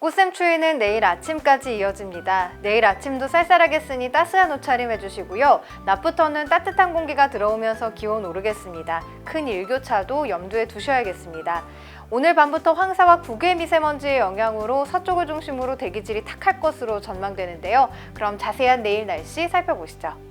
꽃샘추위는 내일 아침까지 이어집니다. 내일 아침도 쌀쌀하겠으니 따스한 옷차림 해주시고요. 낮부터는 따뜻한 공기가 들어오면서 기온 오르겠습니다. 큰 일교차도 염두에 두셔야겠습니다. 오늘 밤부터 황사와 국외 미세먼지의 영향으로 서쪽을 중심으로 대기질이 탁할 것으로 전망되는데요. 그럼 자세한 내일 날씨 살펴보시죠.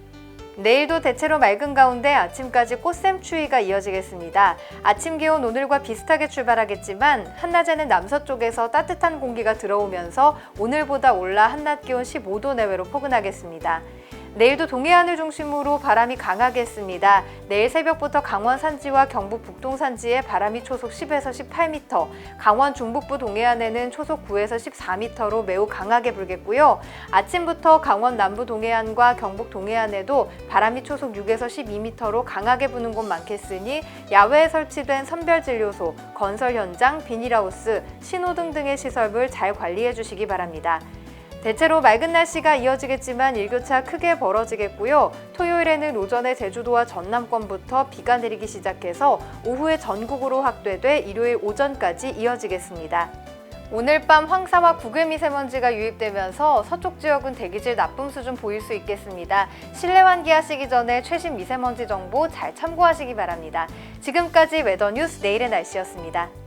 내일도 대체로 맑은 가운데 아침까지 꽃샘 추위가 이어지겠습니다. 아침 기온 오늘과 비슷하게 출발하겠지만 한낮에는 남서쪽에서 따뜻한 공기가 들어오면서 오늘보다 올라 한낮 기온 15도 내외로 포근하겠습니다. 내일도 동해안을 중심으로 바람이 강하겠습니다. 내일 새벽부터 강원 산지와 경북 북동 산지에 바람이 초속 10에서 18m, 강원 중북부 동해안에는 초속 9에서 14m로 매우 강하게 불겠고요. 아침부터 강원 남부 동해안과 경북 동해안에도 바람이 초속 6에서 12m로 강하게 부는 곳 많겠으니 야외에 설치된 선별 진료소, 건설 현장, 비닐하우스, 신호등 등의 시설물 잘 관리해 주시기 바랍니다. 대체로 맑은 날씨가 이어지겠지만 일교차 크게 벌어지겠고요. 토요일에는 오전에 제주도와 전남권부터 비가 내리기 시작해서 오후에 전국으로 확대돼 일요일 오전까지 이어지겠습니다. 오늘 밤 황사와 국외 미세먼지가 유입되면서 서쪽 지역은 대기질 나쁨 수준 보일 수 있겠습니다. 실내 환기하시기 전에 최신 미세먼지 정보 잘 참고하시기 바랍니다. 지금까지 웨더 뉴스 내일의 날씨였습니다.